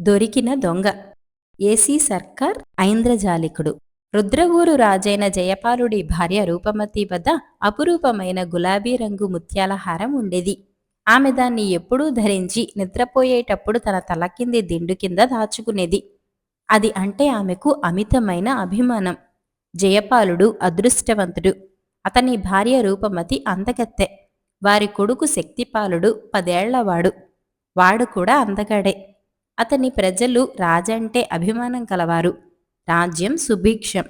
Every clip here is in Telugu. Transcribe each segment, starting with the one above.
దొరికిన దొంగ. ఏసీ సర్కార్ ఐంద్రజాలికుడు. రుద్రవూరు రాజైన జయపాలుడి భార్య రూపమతి వద్ద అపురూపమైన గులాబీ రంగు ముత్యాల హారం ఉండేది. ఆమె దాన్ని ఎప్పుడూ ధరించి నిద్రపోయేటప్పుడు తన తల కింది దిండు కింద దాచుకునేది. అది అంటే ఆమెకు అమితమైన అభిమానం. జయపాలుడు అదృష్టవంతుడు. అతని భార్య రూపమతి అందగత్తె. వారి కొడుకు శక్తిపాలుడు పదేళ్ళవాడు. వాడు కూడా అందగాడే. అతని ప్రజలు రాజంటే అభిమానం కలవారు. రాజ్యం సుభిక్షం.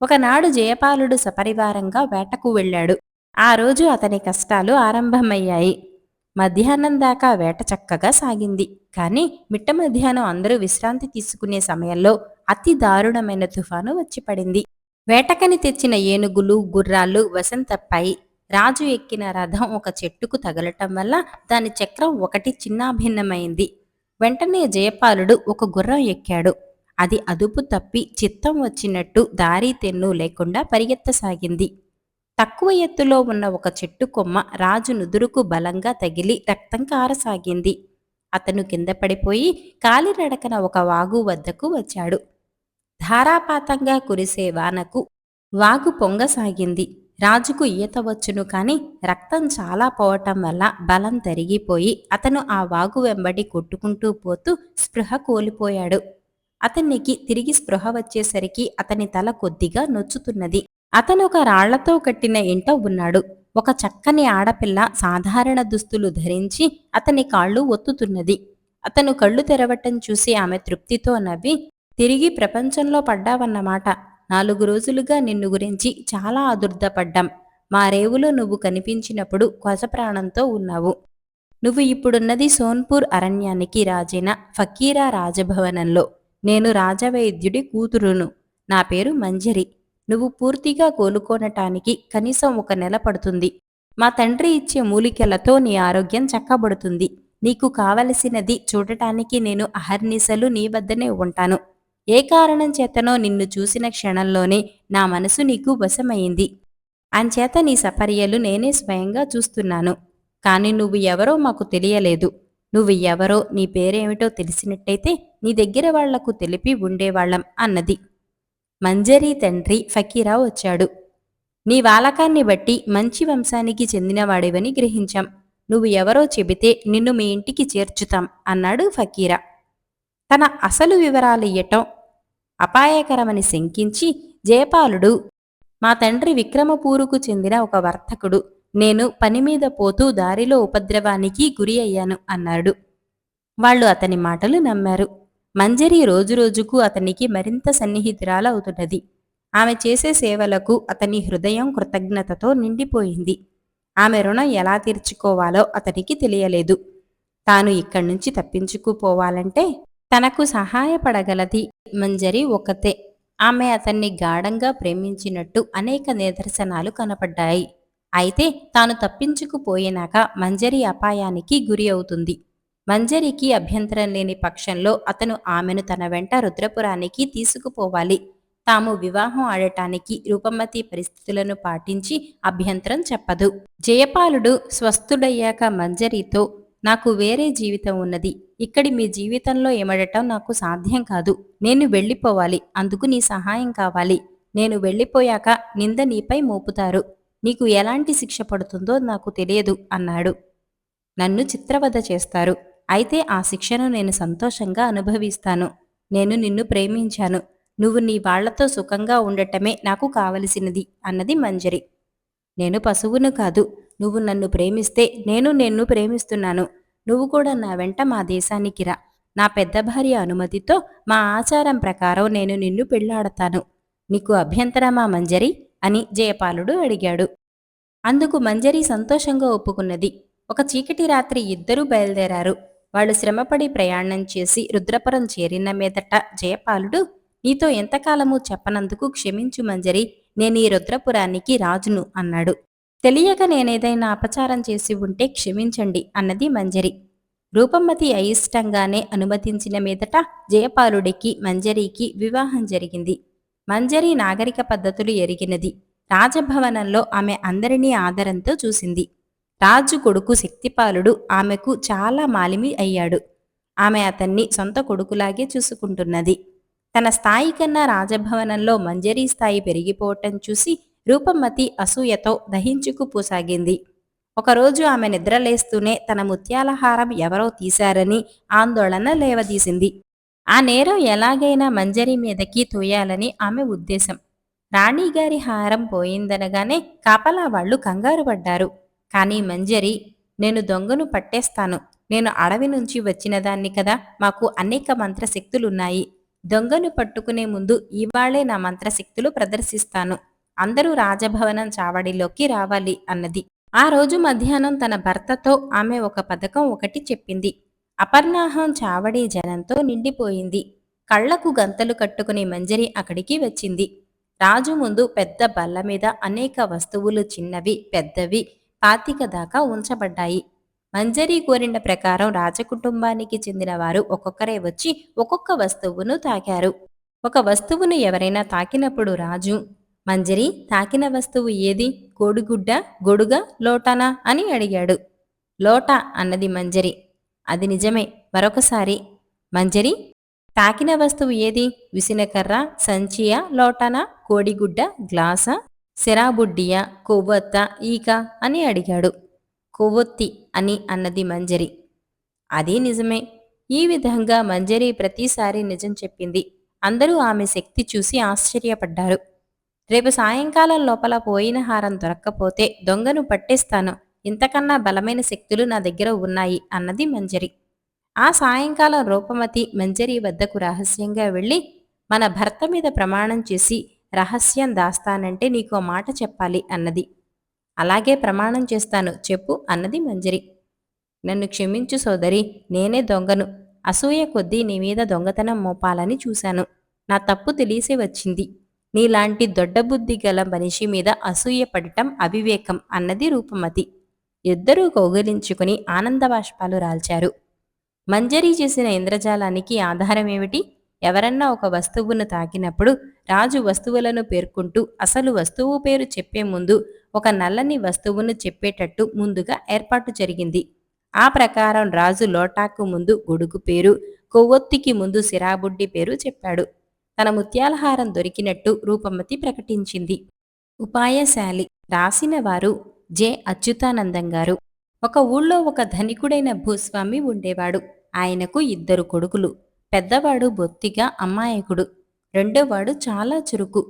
ఒకనాడు జయపాలుడు సపరివారంగా వేటకు వెళ్ళాడు. ఆ రోజు అతని కష్టాలు ఆరంభమయ్యాయి. మధ్యాహ్నం దాకా వేట చక్కగా సాగింది. కానీ మిట్ట మధ్యాహ్నం అందరూ విశ్రాంతి తీసుకునే సమయంలో అతి దారుణమైన తుఫాను వచ్చి పడింది. వేటకని తెచ్చిన ఏనుగులు గుర్రాలు వసంతప్పాయి రాజు ఎక్కిన రథం ఒక చెట్టుకు తగలటం వల్ల దాని చక్రం ఒకటి చిన్నాభిన్నమైంది. వెంటనే జయపాలుడు ఒక గుర్రం ఎక్కాడు. అది అదుపు తప్పి చిత్తం వచ్చినట్టు దారి తెన్ను లేకుండా పరిగెత్తసాగింది. తక్కువ ఎత్తులో ఉన్న ఒక చెట్టు కొమ్మ రాజు నుదురుకు బలంగా తగిలి రక్తం కారసాగింది. అతను కింద పడిపోయి కాలినడకన ఒక వాగు వద్దకు వచ్చాడు. ధారాపాతంగా కురిసే వానకు వాగు పొంగసాగింది. రాజుకు ఈత వచ్చును కాని రక్తం చాలా పోవటం వల్ల బలం తరిగిపోయి అతను ఆ వాగు వెంబడి కొట్టుకుంటూ పోతూ స్పృహ కోల్పోయాడు. అతనికి తిరిగి స్పృహ వచ్చేసరికి అతని తల కొద్దిగా నొచ్చుతున్నది. అతను ఒక రాళ్ళతో కట్టిన ఇంట ఉన్నాడు. ఒక చక్కని ఆడపిల్ల సాధారణ దుస్తులు ధరించి అతని కాళ్ళు ఒత్తుతున్నది. అతను కళ్ళు తెరవటం చూసి ఆమె తృప్తితో నవ్వి తిరిగి ప్రపంచంలో పడ్డావన్నమాట. నాలుగు రోజులుగా నిన్ను గురించి చాలా అదుర్దపడ్డాం మా రేవులో నువ్వు కనిపించినప్పుడు కొసప్రాణంతో ఉన్నావు. నువ్వు ఇప్పుడున్నది సోన్పూర్ అరణ్యానికి రాజైన ఫకీరా రాజభవనంలో. నేను రాజవైద్యుడి కూతురును. నా పేరు మంజరి. నువ్వు పూర్తిగా కోలుకోనటానికి కనీసం ఒక నెల పడుతుంది. మా తండ్రి ఇచ్చే మూలికలతో నీ ఆరోగ్యం చక్కబడుతుంది. నీకు కావలసినది చూడటానికి నేను అహర్నిశలు నీ వద్దనే ఉంటాను. ఏ కారణం చేతనో నిన్ను చూసిన క్షణంలోనే నా మనసు నీకు వశమైంది అంచేత నీ సపర్యలు నేనే స్వయంగా చూస్తున్నాను. కాని నువ్వు ఎవరో మాకు తెలియలేదు. నువ్వు ఎవరో నీ పేరేమిటో తెలిసినట్టయితే నీ దగ్గర వాళ్ళకు తెలిపి ఉండేవాళ్ళం అన్నది. మంజరి తండ్రి ఫకీరా వచ్చాడు. నీ వాలకాన్ని బట్టి మంచి వంశానికి చెందినవాడివని గ్రహించాం. నువ్వు ఎవరో చెబితే నిన్ను మీ ఇంటికి చేర్చుతాం అన్నాడు ఫకీరా. తన అసలు వివరాలు ఇయ్యటం అపాయకరమని శంకించి జయపాలుడు మా తండ్రి విక్రమపూరుకు చెందిన ఒక వర్తకుడు. నేను పని మీద పోతూ దారిలో ఉపద్రవానికి గురి అయ్యాను అన్నాడు. వాళ్ళు అతని మాటలు నమ్మారు. మంజరి రోజురోజుకు అతనికి మరింత సన్నిహితురాలవుతున్నది. ఆమె చేసే సేవలకు అతని హృదయం కృతజ్ఞతతో నిండిపోయింది. ఆమె రుణం ఎలా తీర్చుకోవాలో అతనికి తెలియలేదు. తాను ఇక్కడి నుంచి తప్పించుకుపోవాలంటే తనకు సహాయపడగలది. మంజరి ఒకతే ఆమె అతన్ని గాఢంగా ప్రేమించినట్టు అనేక నిదర్శనాలు కనపడ్డాయి. అయితే తాను తప్పించుకుపోయినాక మంజరి అపాయానికి గురి అవుతుంది. మంజరికి అభ్యంతరం లేని పక్షంలో అతను ఆమెను తన వెంట రుద్రపురానికి తీసుకుపోవాలి. తాము వివాహం ఆడటానికి రూపమతి పరిస్థితులను పాటించి అభ్యంతరం చెప్పదు. జయపాలుడు స్వస్థుడయ్యాక మంజరితో నాకు వేరే జీవితం ఉన్నది. ఇక్కడి మీ జీవితంలో ఏమడటం నాకు సాధ్యం కాదు. నేను వెళ్ళిపోవాలి. అందుకు నీ సహాయం కావాలి. నేను వెళ్ళిపోయాక నింద నీపై మోపుతారు. నీకు ఎలాంటి శిక్ష పడుతుందో నాకు తెలియదు అన్నాడు. నన్ను చిత్రవద చేస్తారు. అయితే ఆ శిక్షను నేను సంతోషంగా అనుభవిస్తాను. నేను నిన్ను ప్రేమించాను. నువ్వు నీ వాళ్ళతో సుఖంగా ఉండటమే నాకు కావలసినది అన్నది మంజరి. నేను పశువును కాదు నువ్వు నన్ను ప్రేమిస్తే నేను నిన్ను ప్రేమిస్తున్నాను. నువ్వు కూడా నా వెంట మా దేశానికి రా. నా పెద్ద భార్య అనుమతితో మా ఆచారం ప్రకారం నేను నిన్ను పెళ్ళాడతాను. నీకు అభ్యంతరమా మంజరి అని జయపాలుడు అడిగాడు. అందుకు మంజరి సంతోషంగా ఒప్పుకున్నది. ఒక చీకటి రాత్రి ఇద్దరూ బయలుదేరారు. వాళ్ళు శ్రమపడి ప్రయాణం చేసి రుద్రపురం చేరిన మీదట జయపాలుడు నీతో ఎంతకాలము చెప్పనందుకు క్షమించు మంజరి. నేను ఈ రుద్రపురానికి రాజును అన్నాడు. తెలియక నేనేదైనా అపచారం చేసి ఉంటే క్షమించండి అన్నది మంజరి. రూపమతి అయిష్టంగానే అనుమతించిన మీదట జయపాలుడికి మంజరికి వివాహం జరిగింది. మంజరి నాగరిక పద్ధతులు ఎరిగినది. రాజభవనంలో ఆమె అందరినీ ఆదరంతో చూసింది. రాజు కొడుకు శక్తిపాలుడు ఆమెకు చాలా మాలిమి అయ్యాడు. ఆమె అతన్ని సొంత కొడుకులాగే చూసుకుంటున్నది. తన స్థాయి కన్నా రాజభవనంలో మంజరీ స్థాయి పెరిగిపోవటం చూసి రూపమతి అసూయతో దహించుకుపోసాగింది ఒకరోజు ఆమె నిద్రలేస్తూనే తన ముత్యాలహారం ఎవరో తీశారని ఆందోళన లేవదీసింది. ఆ నేరం ఎలాగైనా మంజరి మీదకి తోయాలని ఆమె ఉద్దేశం. రాణిగారి హారం పోయిందనగానే కాపలా వాళ్ళు కంగారు పడ్డారు. కానీ మంజరి నేను దొంగను పట్టేస్తాను. నేను అడవి నుంచి వచ్చిన దాన్ని కదా మాకు అనేక మంత్రశక్తులున్నాయి. దొంగను పట్టుకునే ముందు ఇవాళే నా మంత్రశక్తులు ప్రదర్శిస్తాను. అందరూ రాజభవనం చావడిలోకి రావాలి అన్నది. ఆ రోజు మధ్యాహ్నం తన భర్తతో ఆమె ఒక పథకం ఒకటి చెప్పింది. అపర్ణాహం చావడి జనంతో నిండిపోయింది. కళ్ళకు గంతలు కట్టుకుని మంజరి అక్కడికి వచ్చింది. రాజు ముందు పెద్ద బల్ల మీద అనేక వస్తువులు చిన్నవి పెద్దవి పాతిక దాకా ఉంచబడ్డాయి. మంజరి కోరిన ప్రకారం రాజకుటుంబానికి చెందిన వారు ఒక్కొక్కరే వచ్చి ఒక్కొక్క వస్తువును తాకారు. ఒక వస్తువును ఎవరైనా తాకినప్పుడు రాజు మంజరి తాకిన వస్తువు ఏది? కోడిగుడ్డ గొడుగ లోటానా? అని అడిగాడు. లోటా అన్నది మంజరి. అది నిజమే. మరొకసారి. మంజరి తాకిన వస్తువు ఏది? విసినకర్ర సంచియా లోటానా? కోడిగుడ్డ గ్లాసా? సిరాబుడ్డియా కొవ్వొత్త ఈక? అని అడిగాడు. కొవ్వొత్తి అని అన్నది మంజరి. అదే నిజమే. ఈ విధంగా మంజరి ప్రతిసారి నిజం చెప్పింది. అందరూ ఆమె శక్తి చూసి ఆశ్చర్యపడ్డారు. రేపు సాయంకాలం లోపల పోయిన హారం దొరక్కపోతే దొంగను పట్టేస్తాను. ఇంతకన్నా బలమైన శక్తులు నా దగ్గర ఉన్నాయి అన్నది మంజరి. ఆ సాయంకాలం రూపమతి మంజరి వద్దకు రహస్యంగా వెళ్ళి మన భర్త మీద ప్రమాణం చేసి రహస్యం దాస్తానంటే నీకు మాట చెప్పాలి అన్నది. అలాగే ప్రమాణం చేస్తాను చెప్పు అన్నది మంజరి. నన్ను క్షమించు సోదరి నేనే దొంగను. అసూయ కొద్దీ నీ మీద దొంగతనం మోపాలని చూశాను. నా తప్పు తెలిసి వచ్చింది. నీలాంటి దొడ్డబుద్ధి గల మనిషి మీద అసూయపడటం అవివేకం అన్నది రూపమతి. ఇద్దరూ కౌగిలించుకుని ఆనందబాష్పాలు రాల్చారు. మంజరీ చేసిన ఇంద్రజాలానికి ఆధారమేమిటి ఎవరన్నా ఒక వస్తువును తాకినప్పుడు రాజు వస్తువులను పేర్కొంటూ అసలు వస్తువు పేరు చెప్పే ముందు ఒక నల్లని వస్తువును చెప్పేటట్టు ముందుగా ఏర్పాటు జరిగింది. ఆ ప్రకారం రాజు లోటాకు ముందు గొడుగు పేరు కొవ్వొత్తికి ముందు సిరాబుడ్డి పేరు చెప్పాడు. తన ముత్యాలహారం దొరికినట్టు రూపమతి ప్రకటించింది. ఉపాయశాలి రాసిన వారు జె. అచ్యుతానందం గారు. ఒక ఊళ్ళో ఒక ధనికుడైన భూస్వామి ఉండేవాడు. ఆయనకు ఇద్దరు కొడుకులు. పెద్దవాడు బొత్తిగా అమ్మాయకుడు. రెండోవాడు చాలా చురుకు.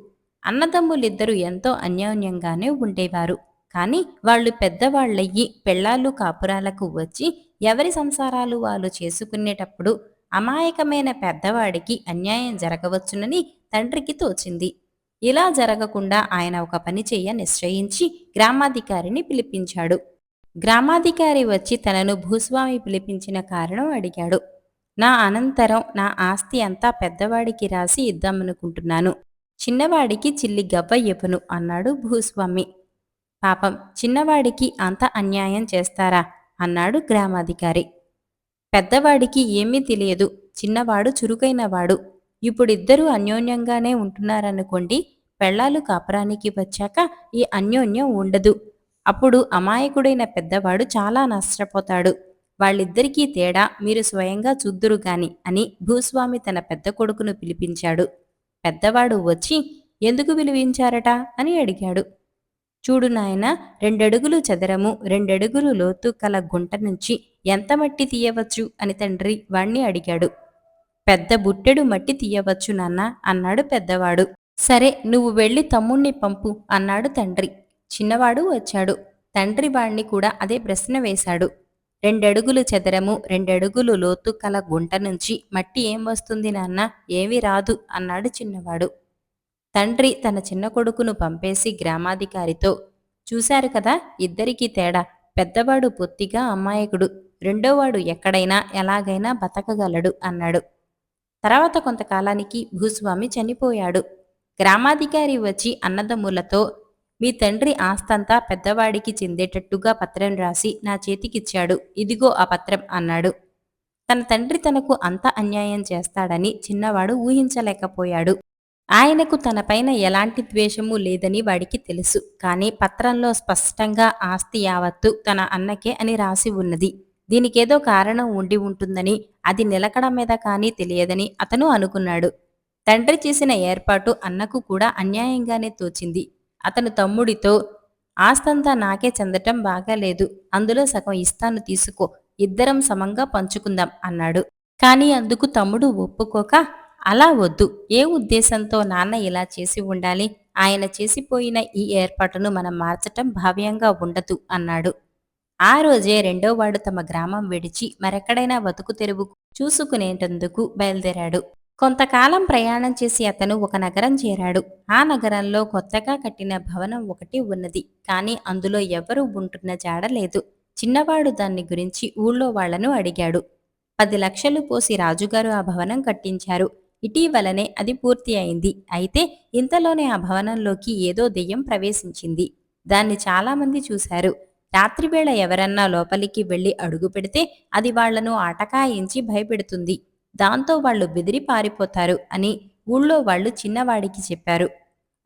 అన్నదమ్ములిద్దరూ ఎంతో అన్యోన్యంగానే ఉండేవారు. కాని వాళ్ళు పెద్దవాళ్ళయ్యి పెళ్ళాలు కాపురాలకు వచ్చి ఎవరి సంసారాలు వాళ్ళు చేసుకునేటప్పుడు అమాయకమైన పెద్దవాడికి అన్యాయం జరగవచ్చునని తండ్రికి తోచింది. ఇలా జరగకుండా ఆయన ఒక పని చెయ్య నిశ్చయించి గ్రామాధికారిని పిలిపించాడు. గ్రామాధికారి వచ్చి తనను భూస్వామి పిలిపించిన కారణం అడిగాడు. నా అనంతరం నా ఆస్తి అంతా పెద్దవాడికి రాసి ఇద్దామనుకుంటున్నాను. చిన్నవాడికి చిల్లి గవ్వ ఇవ్వను అన్నాడు భూస్వామి. పాపం చిన్నవాడికి అంత అన్యాయం చేస్తారా? అన్నాడు గ్రామాధికారి. పెద్దవాడికి ఏమీ తెలియదు. చిన్నవాడు చురుకైనవాడు. ఇప్పుడిద్దరూ అన్యోన్యంగానే ఉంటున్నారనుకోండి పెళ్ళాలు కాపురానికి వచ్చాక ఈ అన్యోన్యం ఉండదు. అప్పుడు అమాయకుడైన పెద్దవాడు చాలా నష్టపోతాడు. వాళ్ళిద్దరికీ తేడా మీరు స్వయంగా చూద్దురు గాని అని భూస్వామి తన పెద్ద కొడుకును పిలిపించాడు. పెద్దవాడు వచ్చి ఎందుకు పిలిపించారట అని అడిగాడు. చూడు నాయన రెండడుగులు చదరము రెండడుగులు లోతు కల గుంట నుంచి ఎంత మట్టి తీయవచ్చు? అని తండ్రి వాణ్ణి అడిగాడు. పెద్ద బుట్టెడు మట్టి తీయవచ్చు నాన్న అన్నాడు పెద్దవాడు. సరే నువ్వు వెళ్ళి తమ్ముణ్ణి పంపు అన్నాడు తండ్రి. చిన్నవాడు వచ్చాడు. తండ్రి వాణ్ణి కూడా అదే ప్రశ్న వేశాడు. రెండడుగులు చదరము రెండడుగులు లోతు కల గుంట నుంచి మట్టి ఏం వస్తుంది నాన్న? ఏమీ రాదు అన్నాడు చిన్నవాడు. తండ్రి తన చిన్న కొడుకును పంపేసి గ్రామాధికారితో చూశారు కదా ఇద్దరికీ తేడా. పెద్దవాడు పొత్తిగా అమాయకుడు. రెండోవాడు ఎక్కడైనా ఎలాగైనా బతకగలడు అన్నాడు. తర్వాత కొంతకాలానికి భూస్వామి చనిపోయాడు. గ్రామాధికారి వచ్చి అన్నదమ్ములతో మీ తండ్రి ఆస్తంతా పెద్దవాడికి చెందేటట్టుగా పత్రం రాసి నా చేతికిచ్చాడు. ఇదిగో ఆ పత్రం అన్నాడు. తన తండ్రి తనకు అంత అన్యాయం చేస్తాడని చిన్నవాడు ఊహించలేకపోయాడు. ఆయనకు తనపైన ఎలాంటి ద్వేషము లేదని వాడికి తెలుసు. కానీ పత్రంలో స్పష్టంగా ఆస్తి యావత్తు తన అన్నకే అని రాసి ఉన్నది. దీనికేదో కారణం ఉండి ఉంటుందని అది నిలకడ మీద కానీ తెలియదని అతను అనుకున్నాడు. తండ్రి చేసిన ఏర్పాటు అన్నకు కూడా అన్యాయంగానే తోచింది. అతను తమ్ముడితో ఆస్తంతా నాకే చెందటం బాగాలేదు. అందులో సగం ఇస్తాను తీసుకో. ఇద్దరం సమంగా పంచుకుందాం అన్నాడు. కానీ అందుకు తమ్ముడు ఒప్పుకోక అలా వద్దు. ఏ ఉద్దేశంతో నాన్న ఇలా చేసి ఉండాలి? ఆయన చేసిపోయిన ఈ ఏర్పాటును మనం మార్చటం భావ్యంగా ఉండదు అన్నాడు. ఆ రోజే రెండోవాడు తమ గ్రామం విడిచి మరెక్కడైనా బతుకు తెరువు చూసుకునేటందుకు బయలుదేరాడు. కొంతకాలం ప్రయాణం చేసి అతను ఒక నగరం చేరాడు. ఆ నగరంలో కొత్తగా కట్టిన భవనం ఒకటి ఉన్నది. కానీ అందులో ఎవరూ ఉంటున్న జాడ లేదు. చిన్నవాడు దాన్ని గురించి ఊళ్ళో వాళ్ళను అడిగాడు. పది లక్షలు పోసి రాజుగారు ఆ భవనం కట్టించారు. ఇటీవలనే అది పూర్తి అయింది. అయితే ఇంతలోనే ఆ భవనంలోకి ఏదో దెయ్యం ప్రవేశించింది. దాన్ని చాలామంది చూశారు. రాత్రివేళ ఎవరన్నా లోపలికి వెళ్ళి అడుగు పెడితే అది వాళ్ళను ఆటకాయించి భయపెడుతుంది. దాంతో వాళ్ళు బెదిరి పారిపోతారు అని ఊళ్ళో వాళ్ళు చిన్నవాడికి చెప్పారు.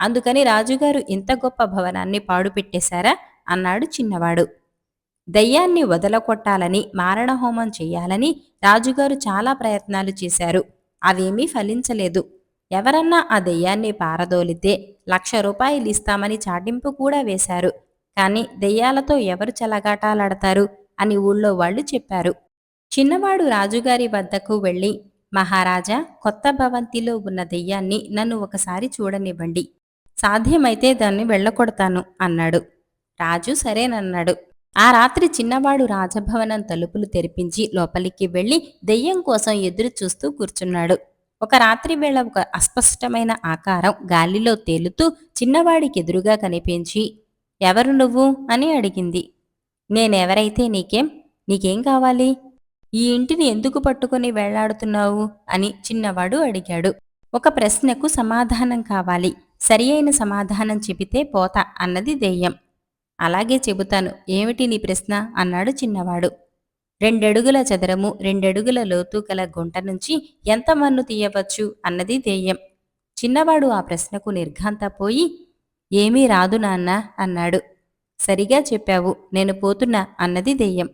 అందుకని రాజుగారు ఇంత గొప్ప భవనాన్ని పాడుపెట్టేశారా అన్నాడు చిన్నవాడు. దయ్యాన్ని వదలకొట్టాలని మారణహోమం చెయ్యాలని రాజుగారు చాలా ప్రయత్నాలు చేశారు. అవేమీ ఫలించలేదు. ఎవరన్నా ఆ దెయ్యాన్ని పారదోలితే లక్ష రూపాయలు ఇస్తామని చాటింపు కూడా వేశారు. కానీ దెయ్యాలతో ఎవరు చెలగాటాలాడతారు అని ఊళ్ళో వాళ్ళు చెప్పారు. చిన్నవాడు రాజుగారి వద్దకు వెళ్ళి మహారాజా కొత్త భవంతిలో ఉన్న దెయ్యాన్ని నన్ను ఒకసారి చూడనివ్వండి. సాధ్యమైతే దాన్ని వెళ్ళకొడతాను అన్నాడు. రాజు సరేనన్నాడు. ఆ రాత్రి చిన్నవాడు రాజభవనం తలుపులు తెరిపించి లోపలికి వెళ్ళి దెయ్యం కోసం ఎదురు చూస్తూ కూర్చున్నాడు. ఒక రాత్రి వేళ ఒక అస్పష్టమైన ఆకారం గాలిలో తేలుతూ చిన్నవాడికి ఎదురుగా కనిపించి ఎవరు నువ్వు? అని అడిగింది. నేనెవరైతే నీకేం నీకేం కావాలి? ఈ ఇంటిని ఎందుకు పట్టుకుని వెళ్ళాడుతున్నావు? అని చిన్నవాడు అడిగాడు. ఒక ప్రశ్నకు సమాధానం కావాలి. సరి అయిన సమాధానం చెబితే పోతా అన్నది దెయ్యం అలాగే చెబుతాను. ఏమిటి నీ ప్రశ్న? అన్నాడు చిన్నవాడు. రెండడుగుల చదరము రెండడుగుల లోతు గల గుంట నుంచి ఎంత మన్ను తీయవచ్చు? అన్నది దెయ్యం చిన్నవాడు ఆ ప్రశ్నకు నిర్ఘాంతపోయి ఏమీ రాదు నాన్న అన్నాడు. సరిగా చెప్పావు నేను పోతున్నా అన్నది దెయ్యం.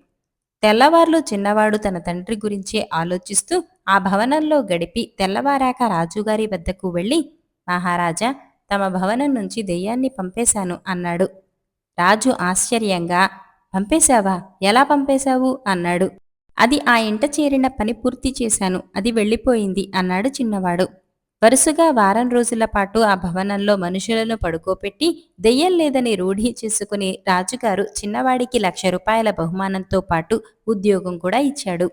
తెల్లవార్లు చిన్నవాడు తన తండ్రి గురించే ఆలోచిస్తూ ఆ భవనంలో గడిపి తెల్లవారాక రాజుగారి వద్దకు వెళ్ళి మహారాజా తమ భవనం నుంచి దెయ్యాన్ని పంపేశాను అన్నాడు. రాజు ఆశ్చర్యంగా పంపేశావా? ఎలా పంపేశావు? అన్నాడు. అది ఆ ఇంట చేరిన పని పూర్తి చేశాను అది వెళ్ళిపోయింది అన్నాడు చిన్నవాడు. వరుసగా వారం రోజుల పాటు ఆ భవనంలో మనుషులను పడుకోపెట్టి దెయ్యం లేదని రూఢి చేసుకుని రాజుగారు చిన్నవాడికి లక్ష రూపాయల బహుమానంతో పాటు ఉద్యోగం కూడా ఇచ్చాడు.